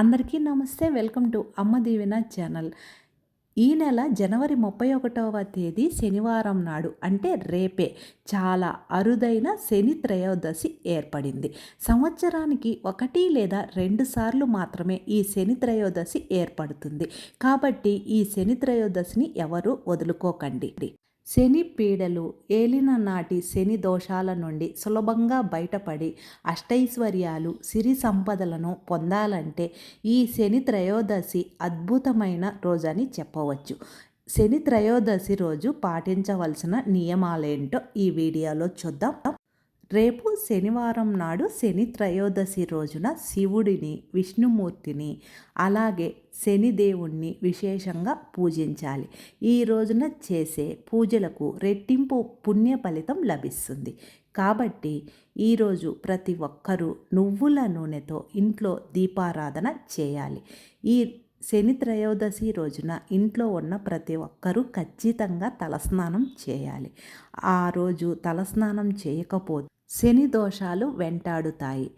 అందరికీ నమస్తే. Welcome to అమ్మ దీవెన ఛానల్. ఈ నెల జనవరి ముప్పై ఒకటవ తేదీ శనివారం నాడు అంటే రేపే చాలా అరుదైన శని త్రయోదశి ఏర్పడింది. సంవత్సరానికి ఒకటి లేదా రెండు సార్లు మాత్రమే ఈ శని త్రయోదశి ఏర్పడుతుంది. కాబట్టి ఈ శని త్రయోదశిని ఎవరు వదులుకోకండి. శని పీడలు ఏలిన నాటి శని దోషాల నుండి సులభంగా బయటపడి అష్టైశ్వర్యాలు సిరి సంపదలను పొందాలంటే ఈ శని త్రయోదశి అద్భుతమైన రోజని చెప్పవచ్చు. శని త్రయోదశి రోజు పాటించవలసిన నియమాలేంటో ఈ వీడియోలో చూద్దాం. రేపు శనివారం నాడు శని త్రయోదశి రోజున శివుడిని విష్ణుమూర్తిని అలాగే శనిదేవుణ్ణి విశేషంగా పూజించాలి. ఈ రోజున చేసే పూజలకు రెట్టింపు పుణ్య ఫలితం లభిస్తుంది. కాబట్టి ఈరోజు ప్రతి ఒక్కరూ నువ్వుల నూనెతో ఇంట్లో దీపారాధన చేయాలి. ఈ శని త్రయోదశి రోజున ఇంట్లో ఉన్న ప్రతి ఒక్కరూ ఖచ్చితంగా తలస్నానం చేయాలి. ఆ రోజు తలస్నానం చేయకపోతే శని దోషాలు వెంటాడుతాయి.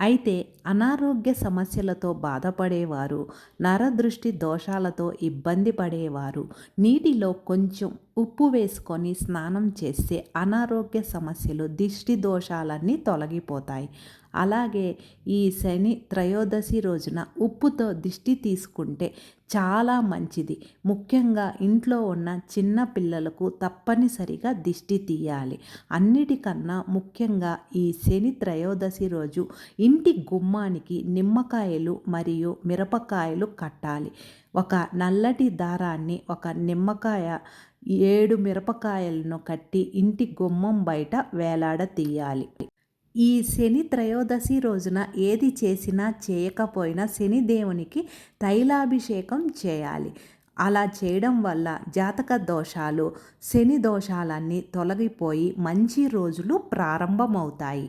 అయితే అనారోగ్య సమస్యలతో బాధపడేవారు నరదృష్టి దోషాలతో ఇబ్బంది పడేవారు నీటిలో కొంచెం ఉప్పు వేసుకొని స్నానం చేస్తే అనారోగ్య సమస్యలు దిష్టి దోషాలన్నీ తొలగిపోతాయి. అలాగే ఈ శని త్రయోదశి రోజున ఉప్పుతో దిష్టి తీసుకుంటే చాలా మంచిది. ముఖ్యంగా ఇంట్లో ఉన్న చిన్న పిల్లలకు తప్పనిసరిగా దిష్టి తీయాలి. అన్నిటికన్నా ముఖ్యంగా ఈ శని త్రయోదశి రోజు ఇంటి గుమ్మానికి నిమ్మకాయలు మరియు మిరపకాయలు కట్టాలి. ఒక నల్లటి దారాన్ని ఒక నిమ్మకాయ ఏడు మిరపకాయలను కట్టి ఇంటి గుమ్మం బయట వేలాడ తీయాలి ఈ శని త్రయోదశి రోజున ఏది చేసినా చేయకపోయినా శని దేవునికి తైలాభిషేకం చేయాలి. అలా చేయడం వల్ల జాతక దోషాలు శని దోషాలన్నీ తొలగిపోయి మంచి రోజులు ప్రారంభమవుతాయి.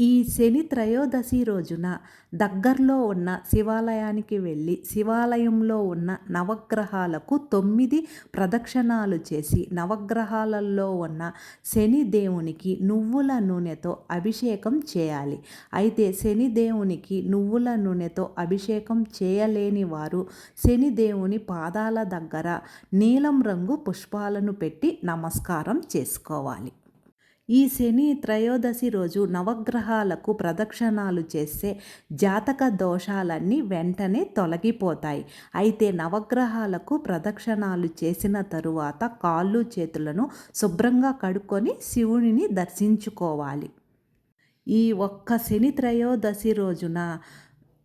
ఈ శని త్రయోదశి రోజున దగ్గరలో ఉన్న శివాలయానికి వెళ్ళి శివాలయంలో ఉన్న నవగ్రహాలకు తొమ్మిది ప్రదక్షిణాలు చేసి నవగ్రహాలలో ఉన్న శని దేవునికి నువ్వుల నూనెతో అభిషేకం చేయాలి. అయితే శని దేవునికి నువ్వుల నూనెతో అభిషేకం చేయలేని వారు శని దేవుని పాదాల దగ్గర నీలం రంగు పుష్పాలను పెట్టి నమస్కారం చేసుకోవాలి. ఈ శని త్రయోదశి రోజు నవగ్రహాలకు ప్రదక్షిణాలు చేస్తే జాతక దోషాలన్నీ వెంటనే తొలగిపోతాయి. అయితే నవగ్రహాలకు ప్రదక్షిణాలు చేసిన తరువాత కాళ్ళు చేతులను శుభ్రంగా కడుక్కొని శివుని దర్శించుకోవాలి. ఈ ఒక్క శని త్రయోదశి రోజున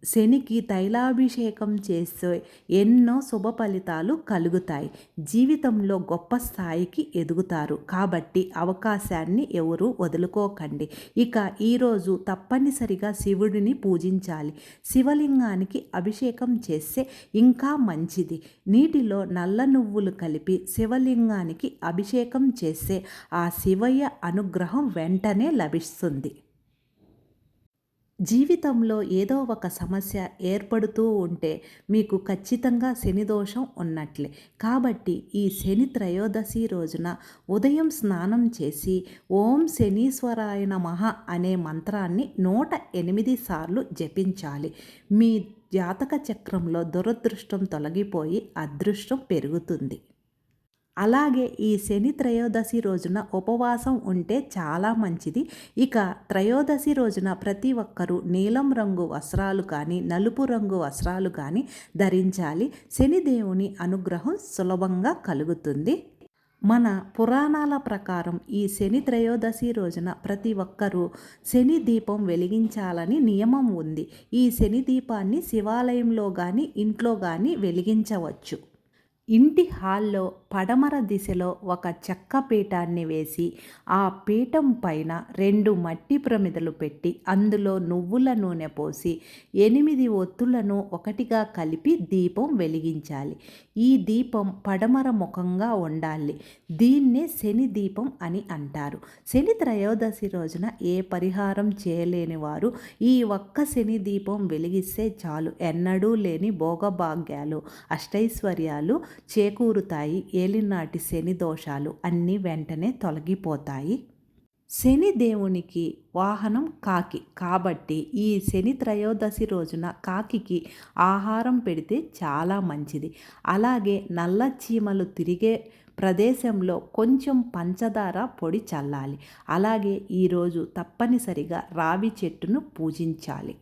శనికి తైలాభిషేకం చేస్తే ఎన్నో శుభ ఫలితాలు కలుగుతాయి. జీవితంలో గొప్ప స్థాయికి ఎదుగుతారు. కాబట్టి అవకాశాన్ని ఎవరు వదులుకోకండి. ఇక ఈరోజు తప్పనిసరిగా శివుడిని పూజించాలి. శివలింగానికి అభిషేకం చేస్తే ఇంకా మంచిది. నీటిలో నల్ల నువ్వులు కలిపి శివలింగానికి అభిషేకం చేస్తే ఆ శివయ్య అనుగ్రహం వెంటనే లభిస్తుంది. జీవితంలో ఏదో ఒక సమస్య ఏర్పడుతూ ఉంటే మీకు ఖచ్చితంగా శని దోషం ఉన్నట్లే. కాబట్టి ఈ శని త్రయోదశి రోజున ఉదయం స్నానం చేసి ఓం శనీశ్వరాయ నమః అనే మంత్రాన్ని నూట ఎనిమిది సార్లు జపించాలి. మీ జాతక చక్రంలో దురదృష్టం తొలగిపోయి అదృష్టం పెరుగుతుంది. అలాగే ఈ శని త్రయోదశి రోజున ఉపవాసం ఉంటే చాలా మంచిది. ఇక త్రయోదశి రోజున ప్రతి ఒక్కరూ నీలం రంగు వస్త్రాలు కానీ నలుపు రంగు వస్త్రాలు కానీ ధరించాలి. శనిదేవుని అనుగ్రహం సులభంగా కలుగుతుంది. మన పురాణాల ప్రకారం ఈ శని త్రయోదశి రోజున ప్రతి ఒక్కరూ శని దీపం వెలిగించాలని నియమం ఉంది. ఈ శని దీపాన్ని శివాలయంలో కానీ ఇంట్లో కానీ వెలిగించవచ్చు. ఇంటి హాల్లో పడమర దిశలో ఒక చెక్క పీఠాన్ని వేసి ఆ పీఠం పైన రెండు మట్టి ప్రమిదలు పెట్టి అందులో నువ్వుల నూనె పోసి ఎనిమిది ఒత్తులను ఒకటిగా కలిపి దీపం వెలిగించాలి. ఈ దీపం పడమర ముఖంగా ఉండాలి. దీన్నే శని దీపం అని అంటారు. శని త్రయోదశి రోజున ఏ పరిహారం చేయలేని వారు ఈ ఒక్క శని దీపం వెలిగిస్తే చాలు. ఎన్నడూ లేని భోగభాగ్యాలు అష్టైశ్వర్యాలు చేకూరుతాయి. ఏలినాటి శని దోషాలు అన్నీ వెంటనే తొలగిపోతాయి. శని దేవునికి వాహనం కాకి. కాబట్టి ఈ శని త్రయోదశి రోజున కాకికి ఆహారం పెడితే చాలా మంచిది. అలాగే నల్ల చీమలు తిరిగే ప్రదేశంలో కొంచెం పంచదార పొడి చల్లాలి. అలాగే ఈరోజు తప్పనిసరిగా రావి చెట్టును పూజించాలి.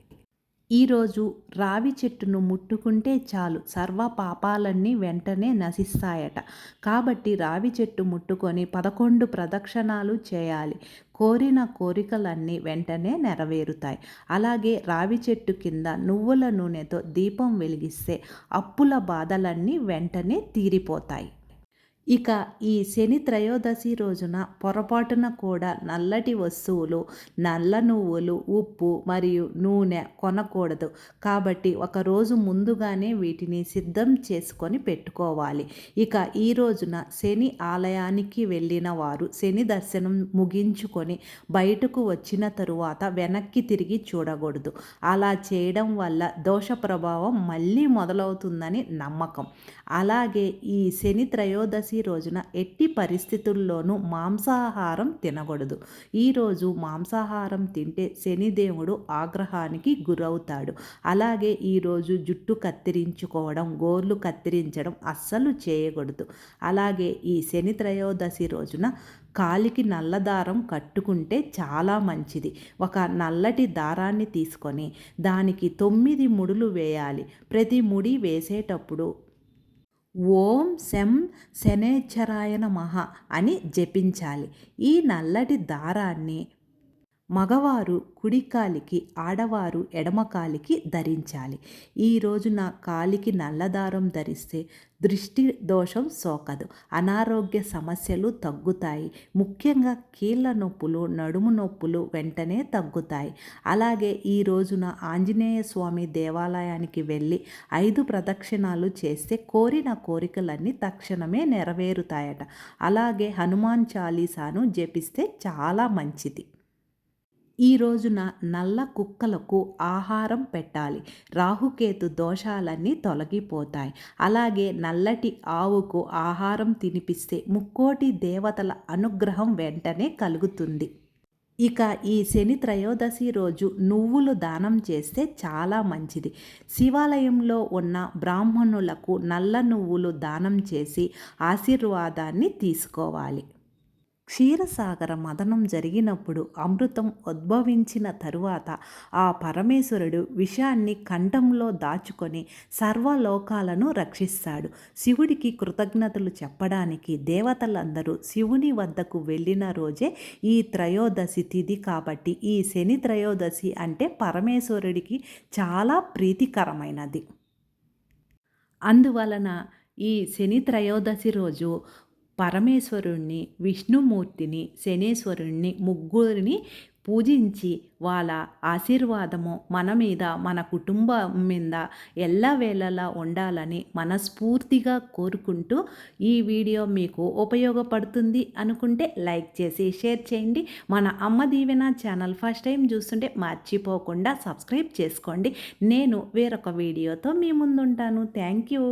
ఈరోజు రావి చెట్టును ముట్టుకుంటే చాలు. సర్వ పాపాలన్నీ వెంటనే నశిస్తాయట. కాబట్టి రావి చెట్టు ముట్టుకొని పదకొండు ప్రదక్షిణాలు చేయాలి. కోరిన కోరికలన్నీ వెంటనే నెరవేరుతాయి. అలాగే రావి చెట్టు కింద నువ్వుల నూనెతో దీపం వెలిగిస్తే అప్పుల బాధలన్నీ వెంటనే తీరిపోతాయి. ఇక ఈ శని త్రయోదశి రోజున పొరపాటున కూడా నల్లటి వస్తువులు నల్ల నువ్వులు ఉప్పు మరియు నూనె కొనకూడదు. కాబట్టి ఒకరోజు ముందుగానే వీటిని సిద్ధం చేసుకొని పెట్టుకోవాలి. ఇక ఈ రోజున శని ఆలయానికి వెళ్ళిన వారు శని దర్శనం ముగించుకొని బయటకు వచ్చిన తరువాత వెనక్కి తిరిగి చూడకూడదు. అలా చేయడం వల్ల దోష ప్రభావం మళ్ళీ మొదలవుతుందని నమ్మకం. అలాగే ఈ శని త్రయోదశి ఏకాదశి రోజున ఎట్టి పరిస్థితుల్లోనూ మాంసాహారం తినకూడదు. ఈరోజు మాంసాహారం తింటే శనిదేవుడు ఆగ్రహానికి గురవుతాడు. అలాగే ఈరోజు జుట్టు కత్తిరించుకోవడం గోర్లు కత్తిరించడం అస్సలు చేయకూడదు. అలాగే ఈ శని త్రయోదశి రోజున కాలికి నల్ల దారం కట్టుకుంటే చాలా మంచిది. ఒక నల్లటి దారాన్ని తీసుకొని దానికి తొమ్మిది ముడులు వేయాలి. ప్రతి ముడి వేసేటప్పుడు ఓం శం శనేశ్వరాయ నమ అని జపించాలి. ఈ నల్లటి దారాన్ని మగవారు కుడికాలికి ఆడవారు ఎడమకాలికి ధరించాలి. ఈ రోజున కాలికి నల్లదారం ధరిస్తే దృష్టి దోషం సోకదు. అనారోగ్య సమస్యలు తగ్గుతాయి. ముఖ్యంగా కీళ్ళ నొప్పులు నడుము నొప్పులు వెంటనే తగ్గుతాయి. అలాగే ఈ రోజున ఆంజనేయ స్వామి దేవాలయానికి వెళ్ళి ఐదు ప్రదక్షిణాలు చేస్తే కోరిన కోరికలన్నీ తక్షణమే నెరవేరుతాయట. అలాగే హనుమాన్ చాలీసాను జపిస్తే చాలా మంచిది. ఈ రోజున నల్ల కుక్కలకు ఆహారం పెట్టాలి. రాహుకేతు దోషాలన్నీ తొలగిపోతాయి. అలాగే నల్లటి ఆవుకు ఆహారం తినిపిస్తే ముక్కోటి దేవతల అనుగ్రహం వెంటనే కలుగుతుంది. ఇక ఈ శని త్రయోదశి రోజు నువ్వులు దానం చేస్తే చాలా మంచిది. శివాలయంలో ఉన్న బ్రాహ్మణులకు నల్ల నువ్వులు దానం చేసి ఆశీర్వాదాన్ని తీసుకోవాలి. క్షీరసాగర మదనం జరిగినప్పుడు అమృతం ఉద్భవించిన తరువాత ఆ పరమేశ్వరుడు విషాన్ని కంఠంలో దాచుకొని సర్వలోకాలను రక్షిస్తాడు. శివుడికి కృతజ్ఞతలు చెప్పడానికి దేవతలందరూ శివుని వద్దకు వెళ్ళిన రోజే ఈ త్రయోదశి తిథి కాబట్టి ఈ శని త్రయోదశి అంటే పరమేశ్వరుడికి చాలా ప్రీతికరమైనది. అందువలన ఈ శని త్రయోదశి రోజు పరమేశ్వరుణ్ణి విష్ణుమూర్తిని శనేశ్వరుణ్ణి ముగ్గురిని పూజించి వాళ్ళ ఆశీర్వాదము మన మీద మన కుటుంబం మీద ఎల్లవేళలా ఉండాలని మనస్ఫూర్తిగా కోరుకుంటూ ఈ వీడియో మీకు ఉపయోగపడుతుంది అనుకుంటే లైక్ చేసి షేర్ చేయండి. మన అమ్మ దీవెన ఛానల్ ఫస్ట్ టైం చూస్తుంటే మర్చిపోకుండా సబ్స్క్రైబ్ చేసుకోండి. నేను వేరొక వీడియోతో మీ ముందుంటాను. Thank you.